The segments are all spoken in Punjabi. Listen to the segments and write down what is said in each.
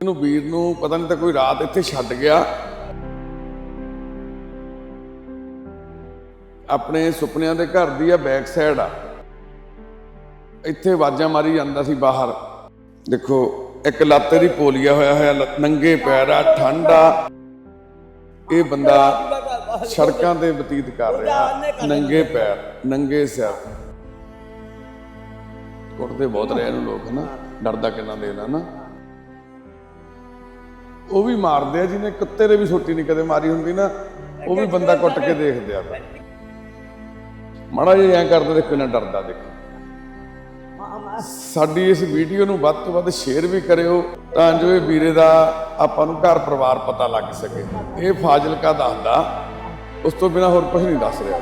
ਇਹਨੂੰ ਵੀਰ ਨੂੰ ਪਤਾ ਨਹੀਂ ਤਾਂ ਕੋਈ ਰਾਤ ਇੱਥੇ ਛੱਡ ਗਿਆ। ਆਪਣੇ ਸੁਪਨਿਆਂ ਦੇ ਘਰ ਦੀ ਆ ਬੈਕ ਸਾਈਡ ਆ। ਇੱਥੇ ਆਵਾਜ਼ਾਂ ਮਾਰੀ ਜਾਂਦਾ ਸੀ ਬਾਹਰ। ਦੇਖੋ, ਇੱਕ ਲੱਤ ਦੀ ਪੋਲੀਆ ਹੋਇਆ ਹੋਇਆ ਨੰਗੇ ਪੈਰ ਆ, ਠੰਡ ਆ। ਇਹ ਬੰਦਾ ਸੜਕਾਂ ਤੇ ਬਤੀਤ ਕਰ ਰਿਹਾ, ਨੰਗੇ ਪੈਰ, ਨੰਗੇ ਸਿਰ। ਕੁੱਟਦੇ ਬਹੁਤ ਰਹੇ ਨੂੰ ਲੋਕ, ਹਨਾ? ਡਰਦਾ ਕਿੰਨਾ ਦੇਣਾ ਨਾ ਉਹ ਵੀ ਮਾਰਦੇ ਆ, ਜਿਹਨੇ ਕੁੱਤੇ ਦੇ ਵੀ ਛੋਟੀ ਨਹੀਂ ਕਦੇ ਮਾਰੀ ਹੁੰਦੀ ਨਾ, ਉਹ ਵੀ ਬੰਦਾ ਕੁੱਟ ਕੇ ਦੇਖਦੇ ਆ। ਮਾੜਾ ਜਿਹਾ ਐਂ ਕਰਦਾ ਦੇਖੋ ਨਾ ਡਰਦਾ ਦੇਖੋ। ਸਾਡੀ ਇਸ ਵੀਡੀਓ ਨੂੰ ਵੱਧ ਤੋਂ ਵੱਧ ਸ਼ੇਅਰ ਵੀ ਕਰਿਓ, ਤਾਂ ਜੋ ਇਹ ਵੀਰੇ ਦਾ ਆਪਾਂ ਨੂੰ ਘਰ ਪਰਿਵਾਰ ਪਤਾ ਲੱਗ ਸਕੇ। ਇਹ ਫਾਜ਼ਿਲਕਾ ਦੱਸਦਾ ਉਸ ਤੋਂ ਬਿਨਾ ਹੋਰ ਕੁਝ ਨਹੀਂ ਦੱਸ ਰਿਹਾ।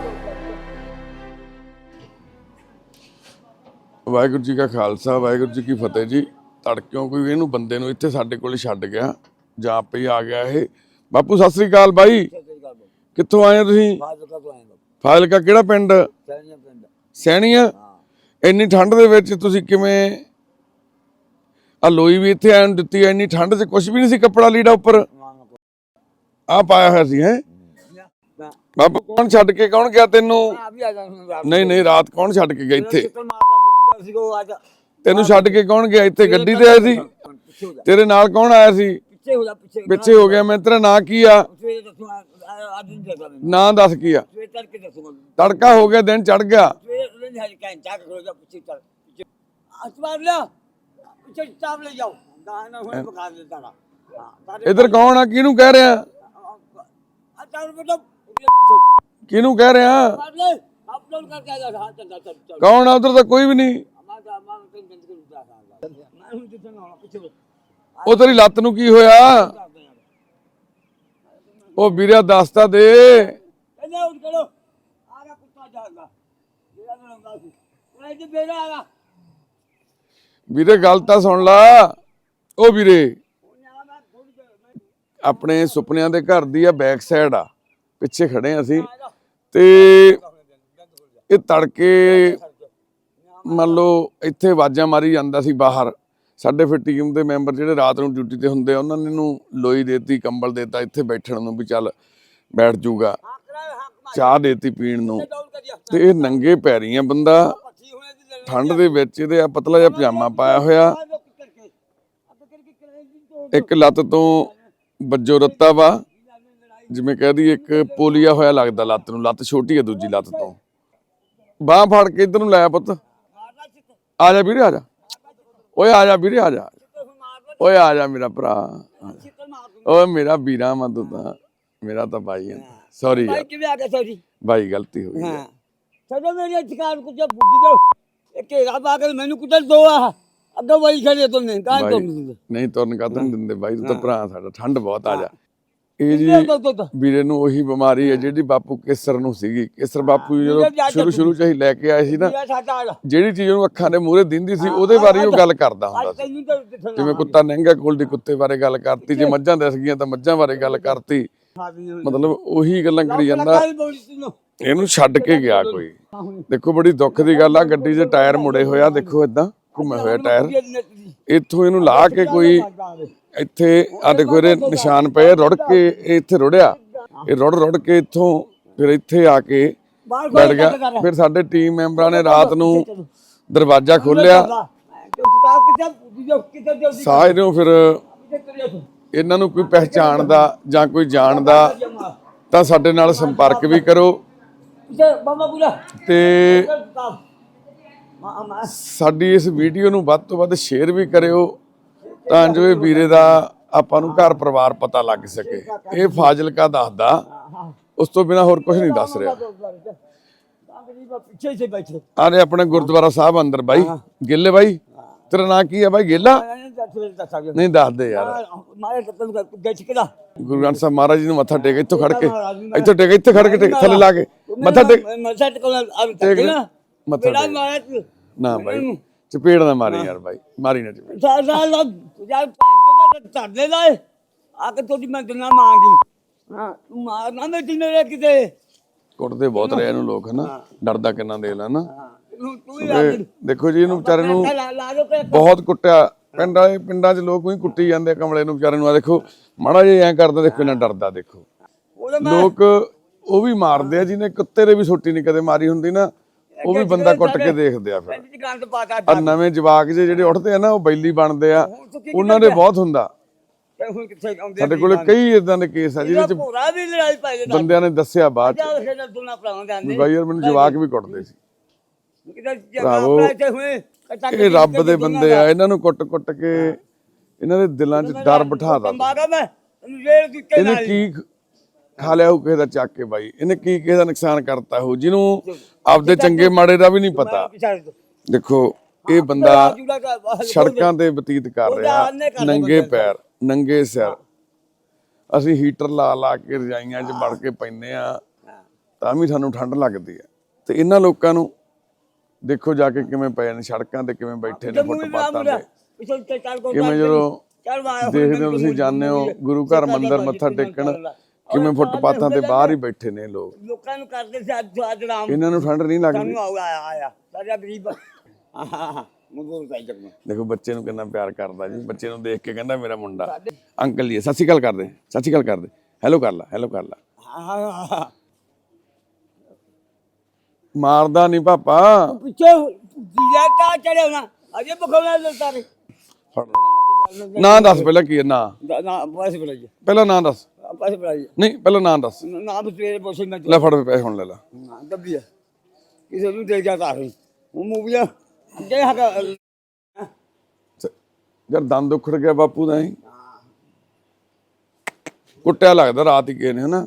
ਵਾਹਿਗੁਰੂ ਜੀ ਕਾ ਖਾਲਸਾ, ਵਾਹਿਗੁਰੂ ਜੀ ਕੀ ਫਤਿਹ ਜੀ। ਤੜਕਿਓਂ ਕੋਈ ਇਹਨੂੰ ਬੰਦੇ ਨੂੰ ਇੱਥੇ ਸਾਡੇ ਕੋਲ ਛੱਡ ਗਿਆ। ਜਾਂ ਹੀ ਆ ਗਿਆ ਇਹ। ਬਾਪੂ ਸਤਿ ਸ੍ਰੀ ਅਕਾਲ ਬਾਈ। ਕਿੱਥੋਂ ਆਏ ਹੋ ਤੁਸੀਂ? ਫਾਜ਼ਿਲਕਾ ਤੋਂ ਆਏ ਲੋਕ ਫਾਜ਼ਿਲਕਾ ਕਿਹੜਾ ਪਿੰਡ? ਸੈਣੀਆਂ ਪਿੰਡ। ਸੈਣੀਆਂ? ਇੰਨੀ ਠੰਡ ਦੇ ਵਿੱਚ ਤੁਸੀਂ ਕਿਵੇਂ ਆ ਲੋਈ ਵੀ ਇੱਥੇ ਆਣ ਦਿੱਤੀ ਐ ਇੰਨੀ ਠੰਡ 'ਚ ਕੁਝ ਵੀ ਨਹੀਂ ਸੀ ਕੱਪੜਾ ਲੀੜਾ ਉੱਪਰ? ਆ ਪਾਇਆ ਹੋਇਆ ਸੀ ਹੈ? ਬਾਬੂ ਕੌਣ ਛੱਡ ਕੇ ਕੌਣ ਗਿਆ ਤੈਨੂੰ? ਨਹੀਂ ਨਹੀਂ ਰਾਤ ਕੌਣ ਛੱਡ ਕੇ ਗਿਆ ਇੱਥੇ? ਤੈਨੂੰ ਛੱਡ ਕੇ ਕੌਣ ਗਿਆ ਇੱਥੇ? ਗੱਡੀ ਤੇ ਆਇਆ ਸੀ? ਤੇਰੇ ਨਾਲ ਕੌਣ ਆਇਆ ਸੀ? ਪਿੱਛੇ ਹੋ ਜਾ ਪਿੱਛੇ ਪਿੱਛੇ ਹੋ ਗਿਆ ਮੈਂ ਤੇਰਾ ਨਾਂ ਕੀ ਆ? ਸਵੇਰੇ ਦੱਸੂਗਾ ਅੱਜ ਨਹੀਂ ਦੱਸਦਾ ਮੈਨੂੰ। ਨਾਂ ਦੱਸ ਕੀ ਆ? ਸਵੇਰੇ ਤੜਕੇ ਹੋ ਗਿਆ ਦਿਨ ਚੜ ਗਿਆ। ਸਵੇਰੇ ਉਹਨੇ ਨਹੀਂ ਹਜੇ ਕਹਿੰ ਚੱਕ ਖੜੋ ਜਾ ਪਿੱਛੇ ਚੱਲ ਪਿੱਛੇ। ਅਸਬਾਬ ਲਿਆ। ਪਿੱਛੇ ਚਾਪ ਲੈ ਜਾਓ। ਨਾ ਨਾ ਹੁਣ ਬਖਾ ਦੇ ਤਾਰਾ। ਹਾਂ ਤਾਰੇ ਇੱਧਰ ਕੌਣ ਆ? ਕਿਹਨੂੰ ਕਹਿ ਰਿਹਾ? ਆ ਬੇਟਾ ਕਿਹਨੂੰ ਕਹਿ ਰਿਹਾ? ਕੌਣ ਆ? ਉਧਰ ਤਾਂ ਕੋਈ ਵੀ ਨਹੀਂ ਮੈਂ ਤਾਂ ਮੈਂ ਤਾਂ ਬੰਦ ਕਰ ਦਿੱਤਾ ਮੈਂ ਹੁਣ ਜਿੱਥੇ ਨਾ ਪਿੱਛੇ ਹੋ ਉਹ ਤੇਰੀ ਲੱਤ ਨੂੰ ਕੀ ਹੋਇਆ? ਉਹ ਵੀਰਿਆ ਦੱਸਤਾ ਦੇ। ਇਹਨੇ ਉੱਠ ਕਰੋ ਆਗਾ ਕੁੱਤਾ ਜਾਗਾ ਜਿਹੜਾ ਨਾ ਲੰਗਾ ਸੀ। ਉਹ ਇੱਥੇ ਬੇੜਾ ਆਗਾ ਵੀਰੇ ਗੱਲ ਤਾਂ ਸੁਣ ਲਾ। ਉਹ ਵੀਰੇ ਆਪਣੇ ਸੁਪਨਿਆਂ ਦੇ ਘਰ ਦੀ ਆ ਬੈਕ ਸਾਈਡ ਆ। ਪਿੱਛੇ ਖੜੇ ਆ ਅਸੀਂ। ਤੇ ਇਹ ਤੜਕੇ ਮੰਨ ਲਓ ਇੱਥੇ ਆਵਾਜ਼ਾਂ ਮਾਰੀ ਜਾਂਦਾ ਸੀ ਬਾਹਰ। ਸਾਡੇ ਫਿਰ ਟੀਮ ਦੇ ਮੈਂਬਰ ਜਿਹੜੇ ਰਾਤ ਨੂੰ ਡਿਊਟੀ ਤੇ ਹੁੰਦੇ ਆ, ਉਹਨਾਂ ਨੇ ਇਹਨੂੰ ਲੋਈ ਦੇਤੀ, ਕੰਬਲ ਦੇਤਾ ਇੱਥੇ ਬੈਠਣ ਨੂੰ ਵੀ ਚੱਲ ਬੈਠ ਜਾਊਗਾ ਚਾਹ ਦੇਤੀ ਪੀਣ ਨੂੰ। ਤੇ ਇਹ ਨੰਗੇ ਪੈਰੀ ਬੰਦਾ। ਠੰਡ ਦੇ ਵਿੱਚ ਇਹਦੇ ਆ ਪਤਲਾ ਜਿਹਾ ਪਜਾਮਾ ਪਾਇਆ ਹੋਇਆ। ਇੱਕ ਲੱਤ ਤੋਂ ਵੱਜੋ ਰੱਤਾ ਵਾ। ਜਿਵੇਂ ਕਹਿ ਦਈਏ ਇੱਕ ਪੋਲੀਆ ਹੋਇਆ ਲੱਗਦਾ ਲੱਤ ਨੂੰ, ਲੱਤ ਛੋਟੀ ਹੈ ਦੂਜੀ ਲੱਤ ਤੋਂ। ਬਾਹ ਫੜ ਕੇ ਇਧਰ ਨੂੰ ਲਾਇਆ ਪੁੱਤ। ਆ ਜਾ ਵੀਰੇ, ਆ ਜਾ। ਓਏ ਆ ਜਾ ਵੀਰੇ ਆ ਜਾ। ਓਏ ਆ ਜਾ ਮੇਰਾ ਭਰਾ। ਓਏ ਮੇਰਾ ਵੀਰਾ ਮੈਂ ਤੂੰ ਤਾਂ। ਮੇਰਾ ਤਾਂ ਭਾਈ ਹੈ। ਸੌਰੀ ਭਾਈ ਕਿਵੇਂ ਆ ਗਿਆ ਸੌਰੀ ਭਾਈ ਗਲਤੀ ਹੋ ਗਈ ਹਾਂ। ਚਲੋ ਮੇਰੇ ਅਧਿਕਾਰ ਕੁਝ ਬੁੱਝੀ ਦੋ। ਇੱਕ ਘੇਰਾ ਪਾ ਕੇ ਮੈਨੂੰ ਕੁੱਟਲ ਦੋ ਆ। ਅੱਗੇ ਵਈ ਖੜੇ ਤੁਮਨੇ ਕਾਂ ਭਾਈ, ਤੁਮ ਨਹੀਂ ਤੁਰਨ ਕਾਹਤੋਂ ਦਿੰਦੇ। ਭਾਈ ਤੂੰ ਤਾਂ ਭਰਾ ਸਾਡਾ। ਠੰਡ ਬਹੁਤ ਆ ਜਾ। ਇਹ ਜੀ ਵੀਰੇ ਨੂੰ ਉਹੀ ਬਿਮਾਰੀ ਹੈ ਜਿਹੜੀ ਬਾਪੂ ਕੇਸਰ ਨੂੰ ਸੀਗੀ। ਕੇਸਰ ਬਾਪੂ ਜਦੋਂ ਸ਼ੁਰੂ ਸ਼ੁਰੂ ਚ ਹੀ ਲੈ ਕੇ ਆਏ ਸੀ ਨਾ ਜਿਹੜੀ ਚੀਜ਼ ਉਹਨੂੰ ਅੱਖਾਂ ਦੇ ਮੂਹਰੇ ਦਿੰਦੀ ਸੀ ਉਹਦੇ ਬਾਰੇ ਉਹ ਗੱਲ ਕਰਦਾ ਹੁੰਦਾ ਸੀ। ਜਿਵੇਂ ਕੁੱਤਾ ਨਹਿੰਗਾ ਕੋਲ ਦੀ ਕੁੱਤੇ ਬਾਰੇ ਗੱਲ ਕਰਤੀ ਜੇ ਮੱਝਾਂ ਦਿਸ ਗਈਆਂ ਤਾਂ ਮੱਝਾਂ ਬਾਰੇ ਗੱਲ ਕਰਤੀ। ਮਤਲਬ ਉਹੀ ਗੱਲਾਂ ਕਰੀ ਜਾਂਦਾ। ਇਹਨੂੰ ਛੱਡ ਕੇ ਗਿਆ ਕੋਈ। ਦੇਖੋ ਬੜੀ ਦੁੱਖ ਦੀ ਗੱਲ ਆ ਗੱਡੀ ਦੇ ਟਾਇਰ ਮੁੜੇ ਹੋਇਆ ਦੇਖੋ ਇਦਾਂ ਘੁੰਮੇ ਹੋਏ ਟਾਇਰ। ਇੱਥੋਂ ਇਹਨੂੰ ਲਾ ਕੇ ਕੋਈ ਇੱਥੇ ਆ ਦੇਖੋ ਇਹਦੇ ਨਿਸ਼ਾਨ ਪਏ ਰੁੜ ਕੇ ਇੱਥੇ ਰੁੜਿਆ। ਇਹ ਰੁੜ ਰੁੜ ਕੇ ਇੱਥੋਂ ਫਿਰ ਇੱਥੇ ਆ ਕੇ ਬੈਠ ਗਿਆ। ਫਿਰ ਸਾਡੇ ਟੀਮ ਮੈਂਬਰਾਂ ਨੇ ਰਾਤ ਨੂੰ ਦਰਵਾਜ਼ਾ ਖੋਲ੍ਹਿਆ। ਸਾਹ ਨੂੰ ਫਿਰ ਇਹਨਾਂ ਨੂੰ ਕੋਈ ਪਹਿਚਾਣਦਾ ਜਾਂ ਕੋਈ ਜਾਣਦਾ ਤਾਂ ਸਾਡੇ ਨਾਲ ਸੰਪਰਕ ਵੀ ਕਰੋ। ਬਾਬਾ ਬੁਲਾ। ਤੇ ਮਾ ਸਾਡੀ ਇਸ ਵੀਡੀਓ ਨੂੰ ਵੱਧ ਤੋਂ ਵੱਧ ਸ਼ੇਅਰ ਵੀ ਕਰਿਓ ਤਾਂ ਜੋ ਇਹ ਵੀਰੇ ਦਾ ਆਪਾਂ ਨੂੰ ਘਰ ਪਰਿਵਾਰ ਪਤਾ ਲੱਗ ਸਕੇ। ਇਹ ਫਾਜ਼ਿਲਕਾ ਦੱਸਦਾ। ਉਸ ਤੋਂ ਬਿਨਾ ਹੋਰ ਕੁਝ ਨਹੀਂ ਦੱਸ ਰਿਹਾ। ਪਿੱਛੇ ਸੇ ਬੈਠੇ ਆਰੇ ਆਪਣੇ ਗੁਰਦੁਆਰਾ ਸਾਹਿਬ ਅੰਦਰ ਬਾਈ। ਗਿੱਲੇ ਬਾਈ ਤੇਰਾ ਨਾਂ ਕੀ ਹੈ ਬਾਈ ਗਿੱਲਾ ਨਹੀਂ ਦੱਸ ਦੇ ਯਾਰ। ਗੁਰੂ ਗ੍ਰੰਥ ਸਾਹਿਬ ਮਹਾਰਾਜ ਜੀ ਨੂੰ ਮੱਥਾ ਟੇਕ ਇੱਥੋਂ ਖੜ ਕੇ। ਇੱਥੋਂ ਟੇਕ ਇੱਥੇ ਖੜ ਕੇ ਥੱਲੇ ਲਾ ਕੇ। ਮੱਥਾ ਟੇਕ। ਮੱਥਾ ਟੇਕ। ਮੱਥਾ ਨਾ ਬਾਈ। ਚਪੇੜ ਨਾ ਮਾਰੀ ਯਾਰ ਬਾਈ। ਮਾਰੀ ਨਾ ਚਪੇੜ। ਸਾਲ ਸਾਲ ਦਾ ਯਾਰ ਪੰਜ ਦਾ ਧਰਦੇ ਦਾ ਆ ਕੇ ਤੁਹਾਡੀ ਮੈਂ ਗੰਨਾ ਮੰਗਦੀ ਹਾਂ ਤੂੰ ਮਾਰਨਾ ਮੈਂ ਮੇਰੇ ਕਿਤੇ। ਕੁੱਟਦੇ ਬਹੁਤ ਰਹੇ ਇਹਨੂੰ ਲੋਕ ਹਨਾ? ਡਰਦਾ ਕਿੰਨਾ ਦੇ ਲੈਣਾ। ਦੇਖੋ ਜੀ ਇਹਨੂੰ ਵਿਚਾਰੇ ਨੂੰ ਬਹੁਤ ਕੁੱਟਿਆ। ਪਿੰਡ ਵਾਲੇ ਪਿੰਡਾਂ 'ਚ ਲੋਕ ਵੀ ਕੁੱਟੀ ਜਾਂਦੇ ਕਮਲੇ ਨੂੰ ਵਿਚਾਰੇ ਨੂੰ। ਆ ਦੇਖੋ ਮਾੜਾ ਜਿਹਾ ਐਂ ਕਰਦਾ ਦੇਖੋ ਇਹਨਾਂ ਡਰਦਾ ਦੇਖੋ। ਲੋਕ ਉਹ ਵੀ ਮਾਰਦੇ ਆ ਜਿਹਨੇ ਕੁੱਤੇ ਦੇ ਵੀ ਛੋਟੀ ਨਹੀਂ ਕਦੇ ਮਾਰੀ ਹੁੰਦੀ ਨਾ। ਉਹ ਵੀ ਬੰਦਾ ਕੁੱਟ ਕੇ ਦੇਖਦੇ ਆ ਫਿਰ। ਗੰਦ ਪਾਤਾ ਆ ਨਵੇਂ ਜਵਾਕ ਜੇ ਜਿਹੜੇ ਉੱਠਦੇ ਆ ਨਾ ਉਹ ਬੈਲੀ ਬਣਦੇ ਆ। ਉਹਨਾਂ ਦੇ ਬਹੁਤ ਹੁੰਦਾ। ਤੇ ਹੁਣ ਕਿੱਥੇ ਆਉਂਦੇ ਸਾਡੇ ਕੋਲੇ ਕਈ ਇਦਾਂ ਦੇ ਕੇਸ ਆ ਜਿਹਦੇ ਇਹਦਾ ਚ ਭੋਰਾ ਵੀ ਲੜਾਈ ਪਾਈ ਜਾਂਦਾ। ਬੰਦਿਆਂ ਨੇ ਦੱਸਿਆ ਬਾਅਦ ਚ। ਜਾ ਖੇਡ ਦੁਨਾ ਭਰਾਵਾਂ ਦੇ ਆਂਦੇ ਵੀ ਬਾਈ ਯਾਰ ਮੈਨੂੰ ਜਵਾਕ ਵੀ ਕੁੱਟਦੇ ਸੀ। ਹੋਏ ਇਹ ਰੱਬ ਦੇ ਬੰਦੇ ਆ ਇਹਨਾਂ ਨੂੰ ਕੁੱਟ-ਕੁੱਟ ਕੇ ਇਹਨਾਂ ਦੇ ਦਿਲਾਂ 'ਚ ਡਰ ਬਿਠਾ ਦਾ ਮਾਰਾ ਮੈਂ। ਇਹਨੂੰ ਕੇ ਇਹਨੇ ਨਾਲ ਕੀ ਖ- ਖਾ ਲਿਆ ਹੋ ਕਿਸੇ ਦਾ ਚੱਕ ਕੇ ਬਾਈ। ਇਹਨੇ ਕੀ ਕਿਸੇ ਦਾ ਨੁਕਸਾਨ ਕਰਤਾ ਹੋ ਜਿਹਨੂੰ ਆਪਦੇ ਚੰਗੇ ਮਾੜੇ ਦਾ ਵੀ ਨਹੀਂ ਪਤਾ। ਦੇਖੋ ਇਹ ਬੰਦਾ ਸੜਕਾਂ ਤੇ ਬਤੀਤ ਕਰ ਰਿਹਾ ਨੰਗੇ ਪੈਰ ਨੰਗੇ ਸਿਰ। ਅਸੀਂ ਹੀਟਰ ਲਾ ਲਾ ਕੇ ਰਜਾਈਆਂ 'ਚ ਵੜ ਕੇ ਪੈਂਦੇ ਆ ਤਾਂ ਵੀ ਸਾਨੂੰ ਠੰਡ ਲੱਗਦੀ ਆ ਤੇ ਇਹਨਾਂ ਲੋਕਾਂ ਨੂੰ ਦੇਖੋ ਜਾ ਕੇ ਕਿਵੇਂ ਪਏ ਨੇ ਸੜਕਾਂ ਤੇ ਕਿਵੇਂ ਬੈਠੇ ਨੇ ਫੁੱਟਪਾਥਾਂ ਤੇ। ਕਿਵੇਂ ਜਦੋਂ ਦੇਖਦੇ ਹੋ ਤੁਸੀਂ ਜਾਂਦੇ ਹੋ ਗੁਰੂ ਘਰ ਮੰਦਿਰ ਮੱਥਾ ਟੇਕਣ। ਕਿਵੇਂ ਫੁੱਟਪਾਥਾਂ ਤੇ ਬਾਹਰ ਹੀ ਬੈਠੇ ਨੇ ਲੋਕ। ਲੋਕਾਂ ਨੂੰ ਕਰਦੇ ਸੀ ਅੱਜ ਅੱਜ ਰਾਮ ਇਹਨਾਂ ਨੂੰ ਠੰਡ ਨਹੀਂ ਲੱਗਦੀ। ਸਾਨੂੰ ਆਇਆ ਆਇਆ। ਸਾਡਾ ਗਰੀਬ ਮਜ਼ਦੂਰ ਕਾਈ ਚੱਕਣਾ ਦੇਖੋ ਬੱਚੇ ਨੂੰ ਕਿੰਨਾ ਪਿਆਰ ਕਰਦਾ ਜੀ। ਬੱਚੇ ਨੂੰ ਦੇਖ ਕੇ ਕਹਿੰਦਾ ਮੇਰਾ ਮੁੰਡਾ। ਅੰਕਲ ਜੀ ਸਤਿ ਸ਼੍ਰੀ ਅਕਾਲ ਕਰਦੇ। ਸਤਿ ਸ਼੍ਰੀ ਅਕਾਲ ਕਰਦੇ। ਹੈਲੋ ਕਰ ਲਾ ਹੈਲੋ ਕਰ ਲਾ। ਹਾਂ ਮਾਰਦਾ ਨਹੀਂ ਪਾਪਾ। ਪਿੱਛੇ ਜਿਆ ਕਾ ਚੜਿਆ ਨਾ ਅਜੇ ਬਖੌਣਾ ਲਲਤਾ ਰੇ ਫੜ ਲਓ। ਨਾਂ ਦੱਸ ਪਹਿਲਾਂ ਕੀ ਨਾਂ। ਨਾ ਬਸ ਬੜਾਈ ਪਹਿਲਾਂ ਨਾਂ ਦੱਸ। ਨਹੀਂ ਪਹਿਲਾਂ ਨਾਂ ਦੱਸ। ਨਾ ਬਸੇਰੇ ਬੋਸੇ ਮੈਂ ਲੈ ਫੜ ਪੈਸੇ ਹੁਣ ਲੈ ਲਾ। ਨਾ ਦੱਬੀਆ ਕਿਸੇ ਨੂੰ ਦੇ ਜਾ ਤਾਰੇ ਉਹ ਮੂਵੀਆਂ ਦੇ ਹਗਾ ਯਾਰ ਦੰਦ ਉਖੜ ਗਿਆ ਬਾਪੂ ਦਾ ਹੀ। ਕੁੱਟਿਆ ਲੱਗਦਾ ਰਾਤ ਹੀ ਗਏ ਨੇ ਹਨਾ?